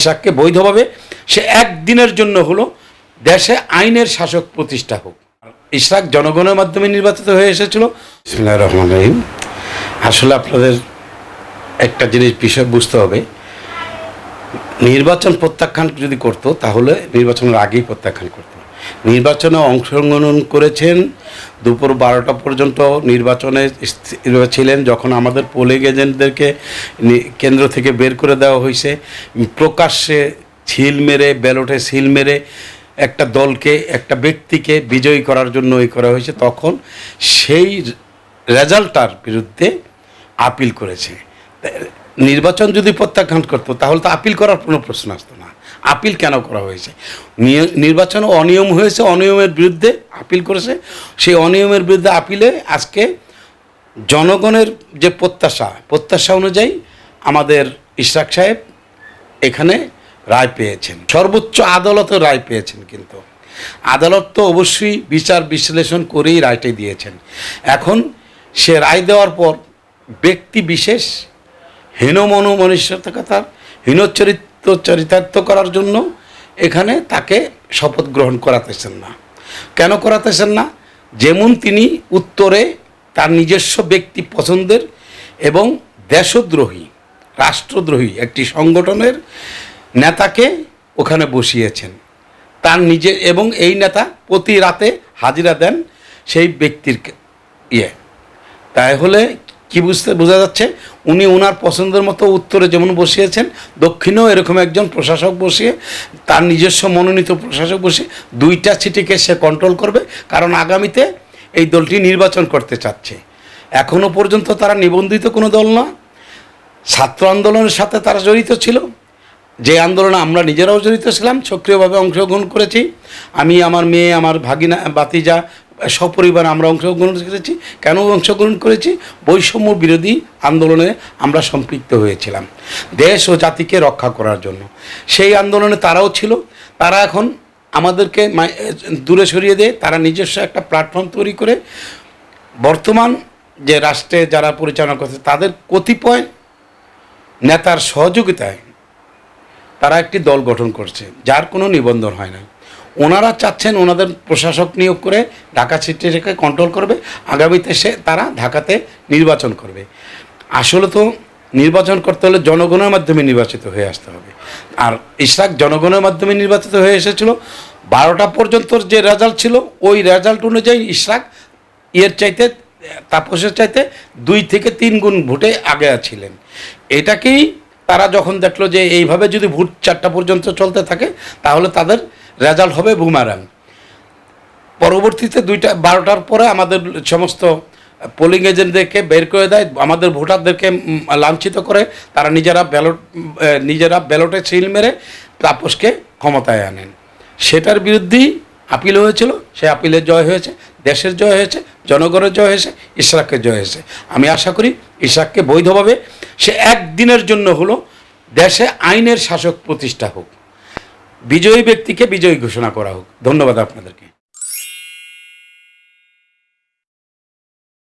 ইশরাককে বৈধভাবে, সে একদিনের জন্য হলো দেশে আইনের শাসক প্রতিষ্ঠা হোক। ইশরাক জনগণের মাধ্যমে নির্বাচিত হয়ে এসেছিল। ইসমিল্লা রহমান রহিম। আসলে আপনাদের একটা জিনিস বিষয় বুঝতে হবে। নির্বাচন প্রত্যাখ্যান যদি করতো, তাহলে নির্বাচনের আগেই প্রত্যাখ্যান করতো নির্বাচনে অংশগ্রহণ করেছেন। দুপুর বারোটা পর্যন্ত নির্বাচনে ছিলেন যখন আমাদের পোলিং এজেন্টদেরকে কেন্দ্র থেকে বের করে দেওয়া হয়েছে। প্রকাশ্যে ছিল মেরে, ব্যালটে সিল মেরে একটা দলকে, একটা ব্যক্তিকে বিজয়ী করার জন্য এই করা হয়েছে। তখন সেই রেজাল্টটার বিরুদ্ধে আপিল করেছে। নির্বাচন যদি প্রত্যাখ্যান করতো, তাহলে তো আপিল করার কোনো প্রশ্ন আসতো আপিল কেন করা হয়েছে? নির্বাচনে অনিয়ম হয়েছে, অনিয়মের বিরুদ্ধে আপিল করেছে। সেই অনিয়মের বিরুদ্ধে আপিলে আজকে জনগণের যে প্রত্যাশা প্রত্যাশা অনুযায়ী আমাদের ইশরাক সাহেব এখানে রায় পেয়েছেন। সর্বোচ্চ আদালতে রায় পেয়েছেন কিন্তু। আদালত তো অবশ্যই বিচার বিশ্লেষণ করেই রায়টাই দিয়েছেন। এখন সে রায় দেওয়ার পর ব্যক্তি বিশেষ হীনমন মনুষ্যতার হীনচরিত্র চরিতার্থ করার জন্য এখানে তাকে শপথ গ্রহণ করাতেছেন না। কেন করাতেছেন না? যেমন তিনি উত্তরে তার নিজস্ব ব্যক্তি পছন্দের এবং দেশদ্রোহী, রাষ্ট্রদ্রোহী একটি সংগঠনের নেতাকে ওখানে বসিয়েছেন। তার নিজে এবং এই নেতা প্রতি রাতে হাজিরা দেন সেই ব্যক্তির ইয়ে। তাই হলে কি বুঝতে বোঝা যাচ্ছে? উনি ওনার পছন্দের মতো উত্তরে যেমন বসিয়েছেন, দক্ষিণেও এরকম একজন প্রশাসক বসিয়ে, তার নিজস্ব মনোনীত প্রশাসক বসিয়ে দুইটা সিটিকে সে কন্ট্রোল করবে, কারণ আগামীতে এই দলটি নির্বাচন করতে চাচ্ছে। এখনও পর্যন্ত তারা নিবন্ধিত কোনো দল না। ছাত্র আন্দোলনের সাথে তারা জড়িত ছিল। যে আন্দোলনে আমরা নিজেরাও জড়িত ছিলাম, সক্রিয়ভাবে অংশগ্রহণ করেছি। আমি, আমার মেয়ে, আমার ভাগিনা বাতিজা সপরিবার আমরা অংশগ্রহণ করেছি। কেন অংশগ্রহণ করেছি? বৈষম্য বিরোধী আন্দোলনে আমরা সম্পৃক্ত হয়েছিলাম। দেশ ও জাতিকে রক্ষা করার জন্য। সেই আন্দোলনে তারাও ছিল। তারা এখন আমাদেরকে দূরে সরিয়ে দিয়ে। তারা নিজস্ব একটা প্ল্যাটফর্ম তৈরি করে। বর্তমান যে রাষ্ট্রে যারা পরিচালনা করছে, তাদের কতিপয় নেতার সহযোগিতায় তারা একটি দল গঠন করছে, যার কোনো নিবন্ধন হয় না। ওনারা চাচ্ছেন ওনাদের প্রশাসক নিয়োগ করে ঢাকা সিটিকে কন্ট্রোল করবে। আগামীতে সে তারা ঢাকাতে নির্বাচন করবে। আসলে তো নির্বাচন করতে হলে জনগণের মাধ্যমে নির্বাচিত হয়ে আসতে হবে। আর ইশরাক জনগণের মাধ্যমে নির্বাচিত হয়ে এসেছিল। বারোটা পর্যন্ত যে রেজাল্ট ছিল, ওই রেজাল্ট অনুযায়ী ইশরাক ইয়ের চাইতে, তাপসের চাইতে দুই থেকে তিন গুণ ভোটে আগে ছিলেন। এটাকেই তারা যখন দেখল যে এইভাবে যদি ভোট চারটা পর্যন্ত চলতে থাকে, তাহলে তাদের রেজাল্ট হবে বুমারাং। পরবর্তীতে দুইটা, বারোটার পরে আমাদের সমস্ত পোলিং এজেন্টদেরকে বের করে দেয়, আমাদের ভোটারদেরকে লাঞ্ছিত করে, তারা নিজেরা ব্যালট নিজেরা ব্যালটে সিল মেরে তাপসকে ক্ষমতায় আনেন। সেটার বিরুদ্ধেই আপিল হয়েছিল, সে আপিলের জয় হয়েছে, দেশের জয় হয়েছে, জনগণের জয় হয়েছে ইশরাকের জয় হয়েছে। আমি আশা করি ইশরাককে বৈধভাবে সে একদিনের জন্য হলো দেশে আইনের শাসক প্রতিষ্ঠা হোক। বিজয়ী ব্যক্তিকে বিজয়ী ঘোষণা করা হোক। ধন্যবাদ আপনাদেরকে।